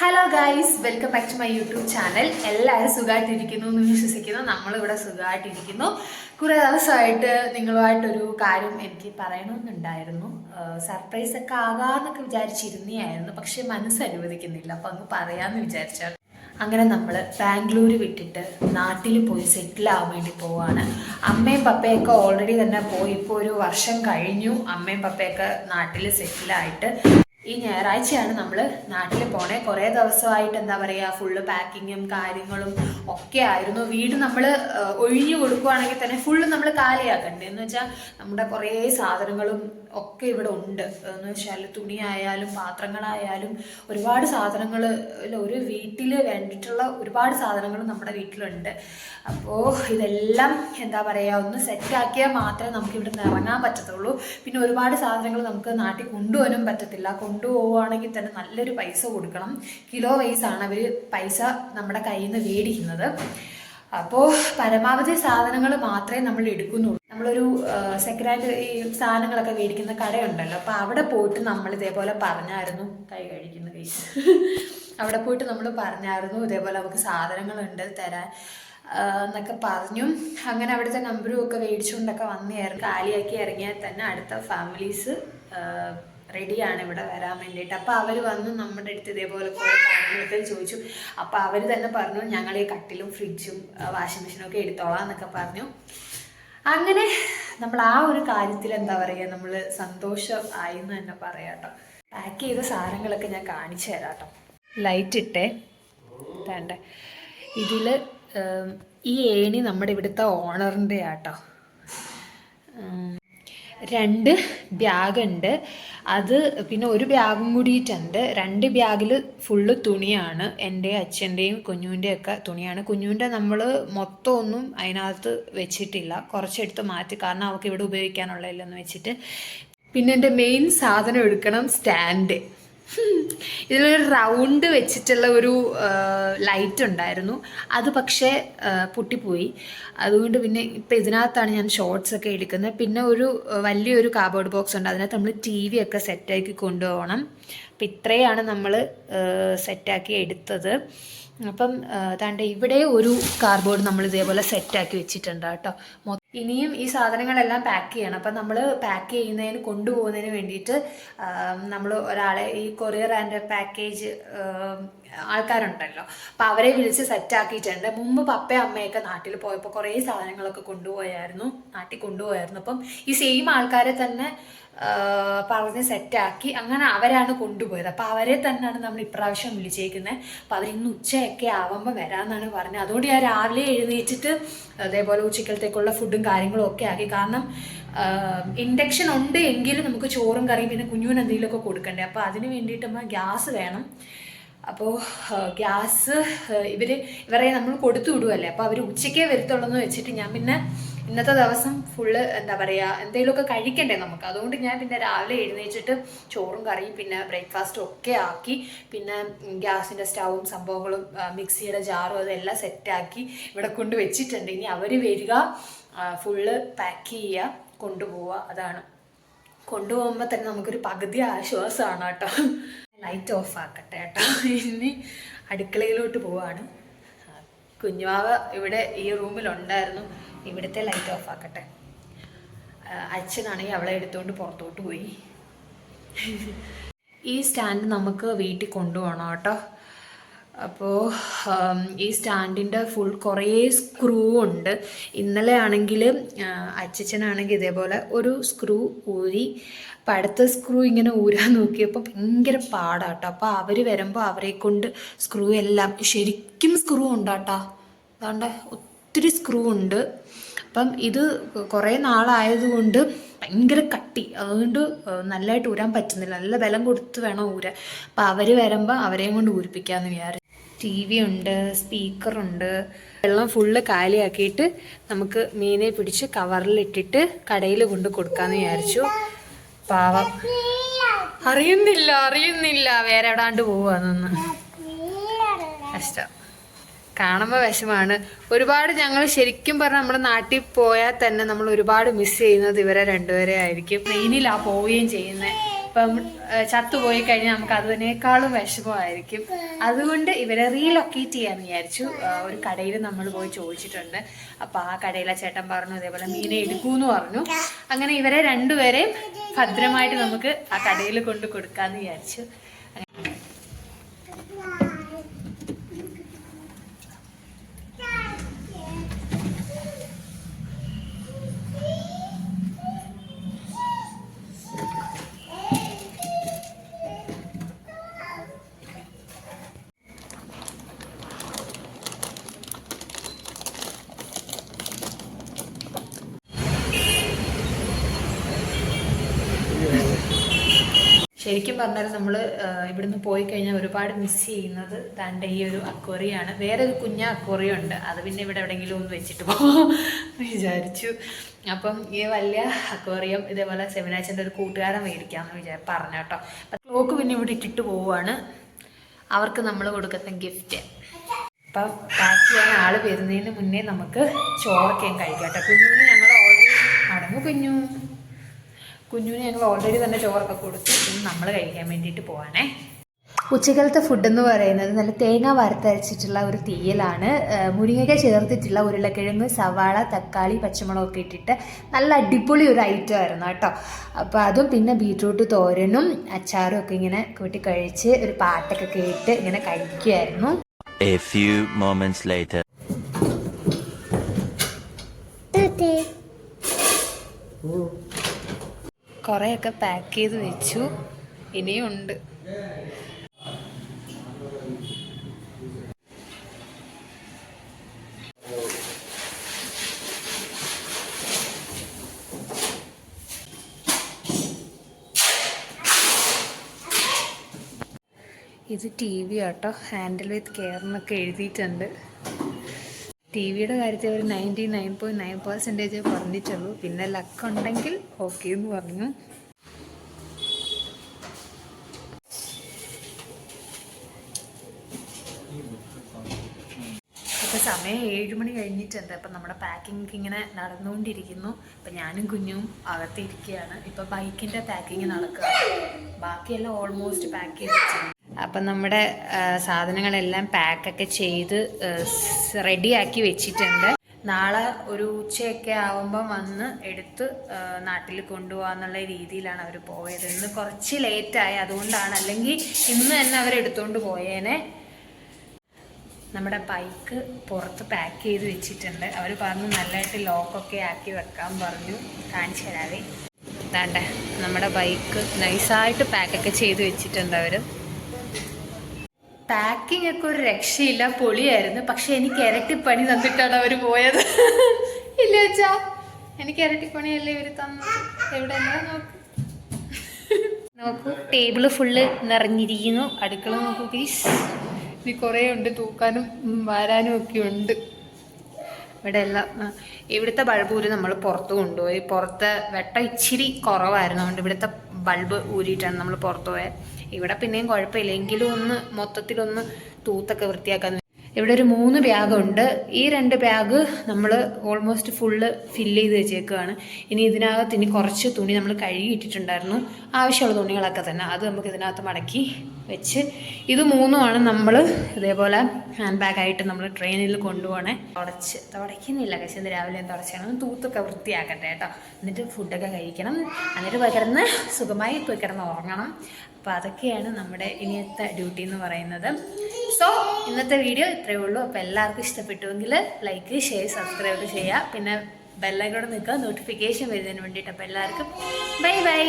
Hello guys welcome back to my YouTube channel എല്ലാവരും സുഖമായിട്ടിരിക്കുന്നു എന്ന് വിശ്വസിക്കുന്നു. നമ്മളിവിടെ സുഖമായിട്ടിരിക്കുന്നു കുറേ ദിവസമായിട്ട് നിങ്ങളുമായിട്ടൊരു കാര്യം എനിക്ക് പറയണമെന്നുണ്ടായിരുന്നു. സർപ്രൈസ് ഒക്കെ ആകാമെന്നൊക്കെ വിചാരിച്ചിരുന്നേയായിരുന്നു പക്ഷെ മനസ്സ് അനുവദിക്കുന്നില്ല. അപ്പം അങ്ങ് പറയാന്ന് വിചാരിച്ചാൽ അങ്ങനെ നമ്മൾ ബാംഗ്ലൂർ വിട്ടിട്ട് നാട്ടിൽ പോയി സെറ്റിൽ ആവാൻ വേണ്ടി പോവാണ്. അമ്മയും പപ്പയൊക്കെ ഓൾറെഡി തന്നെ പോയി. ഇപ്പോൾ ഒരു വർഷം കഴിഞ്ഞു. അമ്മയും പപ്പയൊക്കെ നാട്ടിൽ സെറ്റിലായിട്ട് ഈ ഞായറാഴ്ചയാണ് നമ്മൾ നാട്ടിൽ പോണേ. കുറേ ദിവസമായിട്ട് എന്താ പറയുക ഫുള്ള് പാക്കിങ്ങും കാര്യങ്ങളും ഒക്കെ ആയിരുന്നു. വീട് നമ്മൾ ഒഴിഞ്ഞു കൊടുക്കുവാണെങ്കിൽ തന്നെ ഫുള്ള് നമ്മൾ കാലിയാക്കണ്ടേ? എന്ന് വെച്ചാൽ നമ്മുടെ കുറേ സാധനങ്ങളും ഒക്കെ ഇവിടെ ഉണ്ട്. എന്ന് വെച്ചാൽ തുണിയായാലും പാത്രങ്ങളായാലും ഒരുപാട് സാധനങ്ങൾ ഒരു വീട്ടിൽ വേണ്ടിയിട്ടുള്ള ഒരുപാട് സാധനങ്ങൾ നമ്മുടെ വീട്ടിലുണ്ട്. അപ്പോൾ ഇതെല്ലാം എന്താ പറയുക ഒന്ന് സെറ്റാക്കിയാൽ മാത്രമേ നമുക്ക് ഇവിടെ നിന്ന് ഇറങ്ങാൻ പറ്റത്തുള്ളൂ. പിന്നെ ഒരുപാട് സാധനങ്ങൾ നമുക്ക് നാട്ടിൽ കൊണ്ടുപോകാനും പറ്റത്തില്ല. കൊണ്ടുപോവുകയാണെങ്കിൽ തന്നെ നല്ലൊരു പൈസ കൊടുക്കണം. കിലോ ആണ് അവർ പൈസ നമ്മുടെ കയ്യിൽ നിന്ന് മേടിക്കുന്നത്. അപ്പോൾ പരമാവധി സാധനങ്ങൾ മാത്രമേ നമ്മൾ എടുക്കുന്നുള്ളൂ. നമ്മളൊരു സെക്കൻഡ് ഹാൻഡ് ഈ സാധനങ്ങളൊക്കെ മേടിക്കുന്ന കടയുണ്ടല്ലോ. അപ്പോൾ അവിടെ പോയിട്ട് നമ്മൾ ഇതേപോലെ പറഞ്ഞായിരുന്നു. കൈ കഴിക്കുന്ന കൈ. അവിടെ പോയിട്ട് നമ്മൾ പറഞ്ഞായിരുന്നു ഇതേപോലെ നമുക്ക് സാധനങ്ങളുണ്ട് തരാൻ എന്നൊക്കെ പറഞ്ഞു. അങ്ങനെ അവിടുത്തെ നമ്പറും ഒക്കെ മേടിച്ചുകൊണ്ടൊക്കെ വന്നായിരുന്നു കാലിയാക്കി ഇറങ്ങിയാൽ തന്നെ അടുത്ത ഫാമിലീസ് റെഡിയാണ് ഇവിടെ വരാൻ വേണ്ടിയിട്ട്. അപ്പോൾ അവർ വന്ന് നമ്മുടെ അടുത്ത് ഇതേപോലെ കുറേ ചോദിച്ചു. അപ്പോൾ അവർ തന്നെ പറഞ്ഞു ഞങ്ങൾ ഈ കട്ടിലും ഫ്രിഡ്ജും വാഷിംഗ് മെഷീനും ഒക്കെ എടുത്തോളാം എന്നൊക്കെ പറഞ്ഞു. അങ്ങനെ നമ്മൾ ആ ഒരു കാര്യത്തിൽ എന്താ പറയുക നമ്മൾ സന്തോഷം ആയി എന്ന് തന്നെ പറയാം കേട്ടോ പാക്ക് ചെയ്ത സാധനങ്ങളൊക്കെ ഞാൻ കാണിച്ചു തരാം കേട്ടോ ലൈറ്റ് ഇട്ടേ വേണ്ട ഇതിൽ ഈ ഏണി നമ്മുടെ ഇവിടുത്തെ ഓണറിന്റെ ആട്ടോ. രണ്ട് ബാഗുണ്ട്. അത് പിന്നെ ഒരു ബാഗും കൂടിയിട്ടുണ്ട്. രണ്ട് ബാഗിൽ ഫുള്ള് തുണിയാണ്. എന്റെ അച്ഛന്റെയും കുഞ്ഞുവിന്റെയും ഒക്കെ തുണിയാണ്. കുഞ്ഞുവിന്റെ നമ്മൾ മൊത്തം ഒന്നും അതിനകത്ത് വെച്ചിട്ടില്ല. കുറച്ചെടുത്ത് മാറ്റി. കാരണം അവൾക്ക് ഇവിടെ ഉപയോഗിക്കാനുള്ളതില്ലെന്ന് വെച്ചിട്ട്. പിന്നെ എന്റെ മെയിൻ സാധനം എടുക്കണം സ്റ്റാൻഡ് ഇതിലൊരു റൗണ്ട് വെച്ചിട്ടുള്ള ഒരു ലൈറ്റ് ഉണ്ടായിരുന്നു. അത് പക്ഷേ പൊട്ടിപ്പോയി. അതുകൊണ്ട് പിന്നെ ഇപ്പം ഇതിനകത്താണ് ഞാൻ ഷോർട്സ് ഒക്കെ എടുക്കുന്നത്. പിന്നെ ഒരു വലിയൊരു കാർബോർഡ് ബോക്സ് ഉണ്ട്. അതിനകത്ത് നമ്മൾ ടി വി ഒക്കെ സെറ്റാക്കി കൊണ്ടുപോകണം. അപ്പം ഇത്രയാണ് നമ്മൾ സെറ്റാക്കി എടുത്തത്. അപ്പം താണ്ട ഇവിടെ ഒരു കാർഡ്ബോർഡ് നമ്മൾ ഇതേപോലെ സെറ്റാക്കി വെച്ചിട്ടുണ്ട് കേട്ടോ. ഇനിയും ഈ സാധനങ്ങളെല്ലാം പാക്ക് ചെയ്യണം. അപ്പം നമ്മൾ പാക്ക് ചെയ്യുന്നതിന് കൊണ്ടുപോകുന്നതിന് വേണ്ടിയിട്ട് നമ്മൾ ഒരാളെ ഈ കൊറിയർ ആൻഡ് പാക്കേജ് ആൾക്കാരുണ്ടല്ലോ. അപ്പൊ അവരെ വിളിച്ച് സെറ്റാക്കിയിട്ടുണ്ട്. മുമ്പ് പപ്പ അമ്മയൊക്കെ നാട്ടിൽ പോയപ്പോൾ കുറേ സാധനങ്ങളൊക്കെ കൊണ്ടുപോയായിരുന്നു. നാട്ടിൽ കൊണ്ടുപോയായിരുന്നു. അപ്പം ഈ സെയിം ആൾക്കാരെ തന്നെ പറഞ്ഞ് സെറ്റാക്കി അങ്ങനെ അവരാണ് കൊണ്ടുപോയത്. അപ്പോൾ അവരെ തന്നെയാണ് നമ്മൾ ഇപ്രാവശ്യം വിളിച്ചേക്കുന്നത്. അവർ ഇന്ന് ഉച്ചയൊക്കെ ആവുമ്പോൾ വരാമെന്നാണ് പറഞ്ഞത്. അതുകൊണ്ട് ഞാൻ രാവിലെ എഴുന്നേറ്റിട്ട് അതേപോലെ ഉച്ചക്കലത്തേക്കുള്ള ഫുഡും കാര്യങ്ങളും ഒക്കെ ആക്കി. കാരണം ഇൻഡക്ഷൻ ഉണ്ട് എങ്കിലും നമുക്ക് ചോറും കറിയും പിന്നെ കുഞ്ഞുവിന് എന്തെങ്കിലുമൊക്കെ കൊടുക്കണ്ടേ. അപ്പോൾ അതിന് വേണ്ടിയിട്ട് നമ്മൾ ഗ്യാസ് വേണം. അപ്പോൾ ഗ്യാസ് ഇവർ ഇവരെ നമ്മൾ കൊടുത്തു വിടുവല്ലേ? അപ്പോൾ അവർ ഉച്ചയ്ക്കേ വരത്തുള്ളൂ എന്ന് വെച്ചിട്ട് ഞാൻ പിന്നെ ഇന്നത്തെ ദിവസം ഫുള്ള് എന്താ പറയുക എന്തെങ്കിലുമൊക്കെ കഴിക്കണ്ടേ നമുക്ക്? അതുകൊണ്ട് ഞാൻ പിന്നെ രാവിലെ എഴുന്നേച്ചിട്ട് ചോറും കറിയും പിന്നെ ബ്രേക്ക്ഫാസ്റ്റും ഒക്കെ ആക്കി പിന്നെ ഗ്യാസിന്റെ സ്റ്റൗവും സംഭവങ്ങളും മിക്സിയുടെ ജാറും അതെല്ലാം സെറ്റാക്കി ഇവിടെ കൊണ്ട് വെച്ചിട്ടുണ്ട്. ഇനി അവർ വരിക ഫുള്ള് പാക്ക് ചെയ്യുക കൊണ്ടുപോവുക. അതാണ്. കൊണ്ടുപോകുമ്പോൾ തന്നെ നമുക്കൊരു പകുതി ആശ്വാസമാണ് കേട്ടോ. ലൈറ്റ് ഓഫ് ആക്കട്ടെ കേട്ടോ. ഇനി അടുക്കളയിലോട്ട് പോവാണ്. കുഞ്ഞുവാവ ഇവിടെ ഈ റൂമിലുണ്ടായിരുന്നു. ഇവിടുത്തെ ലൈറ്റ് ഓഫ് ആക്കട്ടെ. അച്ഛനാണെങ്കിൽ അവളെ എടുത്തുകൊണ്ട് പുറത്തോട്ട് പോയി. ഈ സ്റ്റാൻഡ് നമുക്ക് വീട്ടിൽ കൊണ്ടുപോകണം കേട്ടോ. അപ്പോൾ ഈ സ്റ്റാൻഡിന്റെ ഫുൾ കുറേ സ്ക്രൂ ഉണ്ട്. ഇന്നലെ ആണെങ്കിൽ അച്ചച്ചനാണെങ്കിൽ ഇതേപോലെ ഒരു സ്ക്രൂ ഊരി അപ്പം അടുത്ത സ്ക്രൂ ഇങ്ങനെ ഊരാൻ നോക്കിയപ്പോൾ ഭയങ്കര പാടാട്ടോ. അപ്പോൾ അവർ വരുമ്പോൾ അവരെ കൊണ്ട് സ്ക്രൂ എല്ലാം ശരിക്കും സ്ക്രൂ ഉണ്ടാട്ടോ. അതാണ്ട് ഒത്തിരി സ്ക്രൂ ഉണ്ട്. അപ്പം ഇത് കുറേ നാളായതുകൊണ്ട് ഭയങ്കര കട്ടി. അതുകൊണ്ട് നല്ലതായിട്ട് ഊരാൻ പറ്റുന്നില്ല. നല്ല ബലം കൊടുത്ത് വേണം ഊരാൻ. അപ്പം അവർ വരുമ്പോൾ അവരെയും കൊണ്ട് ഊരിപ്പിക്കാമെന്ന് വിചാരിച്ചു ടി വി ഉണ്ട് സ്പീക്കറുണ്ട് വെള്ളം ഫുള്ള് കാലിയാക്കിയിട്ട് നമുക്ക് മീനെ പിടിച്ച് കവറിലിട്ടിട്ട് കടയിൽ കൊണ്ട് കൊടുക്കാമെന്ന് വിചാരിച്ചു. പാവം. അറിയുന്നില്ല അറിയുന്നില്ല. വേറെ എവിടാണ്ട് പോവാന്നൊന്ന്. കഷ്ടം. കാണുമ്പോൾ വിഷമാണ്. ഒരുപാട് ഞങ്ങൾ ശരിക്കും പറഞ്ഞാൽ നമ്മുടെ നാട്ടിൽ പോയാൽ തന്നെ നമ്മൾ ഒരുപാട് മിസ് ചെയ്യുന്നത് ഇവരെ രണ്ടുപേരെ ആയിരിക്കും. ട്രെയിനിലാണ് പോവുകയും ചെയ്യുന്നത് ഇപ്പം ചത്തുപോയി കഴിഞ്ഞാൽ നമുക്ക് അതിനേക്കാളും വിഷമമായിരിക്കും. അതുകൊണ്ട് ഇവരെ റീലൊക്കേറ്റ് ചെയ്യാൻ വിചാരിച്ചു. ഒരു കടയിൽ നമ്മൾ പോയി ചോദിച്ചിട്ടുണ്ട്. അപ്പോൾ ആ കടയിലെ ചേട്ടൻ പറഞ്ഞു ഇതേപോലെ മീനെ എടുക്കൂന്ന് പറഞ്ഞു. അങ്ങനെ ഇവരെ രണ്ടുപേരെയും ഭദ്രമായിട്ട് നമുക്ക് ആ കടയിൽ കൊണ്ട് കൊടുക്കാന്ന് വിചാരിച്ചു. ശരിക്കും പറഞ്ഞാൽ നമ്മൾ ഇവിടുന്ന് പോയി കഴിഞ്ഞാൽ ഒരുപാട് മിസ് ചെയ്യുന്നത് തന്റെ ഈ ഒരു അക്വറിയാണ്. വേറെ ഒരു കുഞ്ഞ അക്വറിയം ഉണ്ട്. അത് പിന്നെ ഇവിടെ എവിടെയെങ്കിലും ഒന്ന് വെച്ചിട്ട് പോകും വിചാരിച്ചു. അപ്പം ഈ വലിയ അക്വറിയം ഇതേപോലെ സെമിനാച്ചന്റെ ഒരു കൂട്ടുകാരൻ മേടിക്കാമെന്ന് വിചാരിച്ചു പറഞ്ഞു കേട്ടോ. ക്ലോക്ക് പിന്നെ ഇവിടെ ഇട്ടിട്ട് പോവുകയാണ് അവർക്ക് നമ്മൾ കൊടുക്കുന്ന ഗിഫ്റ്റ്. അപ്പം പാക്ക് ചെയ്യാൻ ആൾ വരുന്നതിന് മുന്നേ നമുക്ക് ചോറൊക്കെയും കഴിക്കാം കേട്ടോ. കുഞ്ഞുവിന് ഞങ്ങൾ ഓൾറെഡി അടങ്ങു കുഞ്ഞു. കുഞ്ഞുവിന് ഞങ്ങൾ ഓൾറെഡി തന്നെ ചോറൊക്കെ കൊടുത്തു. ഇനി നമ്മൾ കഴിക്കാൻ വേണ്ടിയിട്ട് പോവാണേ. ഉച്ചകാലത്തെ ഫുഡ് എന്ന് പറയുന്നത് നല്ല തേങ്ങ വറുത്തരച്ചിട്ടുള്ള ഒരു തീയലാണ്. മുരിങ്ങയ്ക്ക ചേർത്തിട്ടുള്ള ഉരുളക്കിഴങ്ങ് സവാള തക്കാളി പച്ചമുളകൊക്കെ ഇട്ടിട്ട് നല്ല അടിപൊളി ഒരു ഐറ്റം ആയിരുന്നു കേട്ടോ. അപ്പോൾ അതും പിന്നെ ബീട്രൂട്ട് തോരനും അച്ചാറും ഒക്കെ ഇങ്ങനെ കൂട്ടി കഴിച്ച് ഒരു പാട്ടൊക്കെ കേട്ട് ഇങ്ങനെ കഴിക്കുമായിരുന്നു A few moments later. കുറേയൊക്കെ പാക്ക് ചെയ്ത് വെച്ചു. ഇനിയുണ്ട് ഇത് ടി വി ആട്ടോ. ഹാൻഡിൽ വിത്ത് കെയർ എന്നൊക്കെ എഴുതിയിട്ടുണ്ട്. ടി വിയുടെ കാര്യത്തിൽ ഒരു ninety nine point nine percentage പറഞ്ഞിട്ടുള്ളൂ. പിന്നെ ലക്ക് ഉണ്ടെങ്കിൽ ഓക്കെ എന്ന് പറഞ്ഞു. ഇപ്പോൾ സമയം ഏഴ് മണി കഴിഞ്ഞിട്ടുണ്ട്. അപ്പം നമ്മുടെ പാക്കിംഗ് ഇങ്ങനെ നടന്നുകൊണ്ടിരിക്കുന്നു. അപ്പം ഞാനും കുഞ്ഞും അകത്തിരിക്കുകയാണ് ഇപ്പം ബൈക്കിന്റെ പാക്കിങ് നടക്കുക. ബാക്കിയെല്ലാം ഓൾമോസ്റ്റ് പാക്ക് ചെയ്ത് അപ്പം നമ്മുടെ സാധനങ്ങളെല്ലാം പാക്കൊക്കെ ചെയ്ത് റെഡിയാക്കി വെച്ചിട്ടുണ്ട്. നാളെ ഒരു ഉച്ചയൊക്കെ ആവുമ്പം വന്ന് എടുത്ത് നാട്ടിൽ കൊണ്ടുപോകാന്നുള്ള രീതിയിലാണ് അവർ പോയത്. ഇന്ന് കുറച്ച് ലേറ്റായി. അതുകൊണ്ടാണ്. അല്ലെങ്കിൽ ഇന്ന് തന്നെ അവർ എടുത്തുകൊണ്ട് പോയേനെ. നമ്മുടെ ബൈക്ക് പുറത്ത് പാക്ക് ചെയ്ത് വെച്ചിട്ടുണ്ട്. അവർ പറഞ്ഞു നല്ലതായിട്ട് ലോക്കൊക്കെ ആക്കി വെക്കാൻ പറഞ്ഞു. കാണിച്ചു തരാവേ. താണ്ട നമ്മുടെ ബൈക്ക് നൈസായിട്ട് പാക്കൊക്കെ ചെയ്ത് വെച്ചിട്ടുണ്ട് അവർ പാക്കിംഗ് ഒക്കെ ഒരു രക്ഷയില്ല പൊളിയായിരുന്നു. പക്ഷെ എനിക്ക് ഇരട്ടിപ്പണി തന്നിട്ടാണ് അവർ പോയത്. ഇല്ല വെച്ചാ എനിക്ക് ഇരട്ടിപ്പണിയല്ലേ ഇവർ തന്നു എവിടെ നോക്ക്. നോക്കൂ ടേബിൾ ഫുള്ള് നിറഞ്ഞിരിക്കുന്നു. അടുക്കള നോക്കൂ പ്ലീസ് ഇനി കുറേ ഉണ്ട് തൂക്കാനും വാരാനും ഒക്കെ ഉണ്ട്. ഇവിടെ എല്ലാം ഇവിടുത്തെ ബൾബ് ഊരി നമ്മൾ പുറത്ത് കൊണ്ടുപോയി. പുറത്തെ വെട്ടം ഇച്ചിരി കുറവായിരുന്നു. അതുകൊണ്ട് ഇവിടുത്തെ ബൾബ് ഊരിയിട്ടാണ് നമ്മൾ പുറത്ത് പോയത് ഇവിടെ പിന്നെയും കുഴപ്പമില്ല. എങ്കിലും ഒന്ന് മൊത്തത്തിലൊന്ന് തൂത്തൊക്കെ വൃത്തിയാക്കാൻ ഇവിടെ ഒരു മൂന്ന് ബാഗുണ്ട് ഈ രണ്ട് ബാഗ് നമ്മൾ ഓൾമോസ്റ്റ് ഫുള്ള് ഫില്ല് ചെയ്ത് വെച്ചേക്കുകയാണ് ഇനി ഇതിനകത്ത് ഇനി കുറച്ച് തുണി നമ്മൾ കഴുകിയിട്ടിട്ടുണ്ടായിരുന്നു. ആവശ്യമുള്ള തുണികളൊക്കെ തന്നെ. അത് നമുക്ക് ഇതിനകത്ത് മടക്കി വെച്ച് ഇത് മൂന്നുമാണ് നമ്മൾ ഇതേപോലെ ഹാൻഡ് ബാഗായിട്ട് നമ്മൾ ട്രെയിനിൽ കൊണ്ടുപോകണേ തുടച്ച്. തുടയ്ക്കുന്നില്ല പക്ഷേ ഇന്ന് രാവിലെ തുടച്ചാണ്. തൂത്തൊക്കെ വൃത്തിയാക്കട്ടെ കേട്ടോ. എന്നിട്ട് ഫുഡൊക്കെ കഴിക്കണം. എന്നിട്ട് പോയി കിടന്ന് സുഖമായി പോയി കിടന്ന് ഉറങ്ങണം. അപ്പോൾ അതൊക്കെയാണ് നമ്മുടെ ഇനിയത്തെ ഡ്യൂട്ടി എന്ന് പറയുന്നത്. സോ ഇന്നത്തെ വീഡിയോ ഇത്രയേ ഉള്ളൂ. അപ്പോൾ എല്ലാവർക്കും ഇഷ്ടപ്പെട്ടുവെങ്കിൽ ലൈക്ക് ഷെയർ സബ്സ്ക്രൈബ് ചെയ്യുക പിന്നെ ബെല്ലൈക്കോടെ നിൽക്കുക. നോട്ടിഫിക്കേഷൻ വരുന്നതിന് വേണ്ടിയിട്ട്. അപ്പോൾ എല്ലാവർക്കും ബൈ ബൈ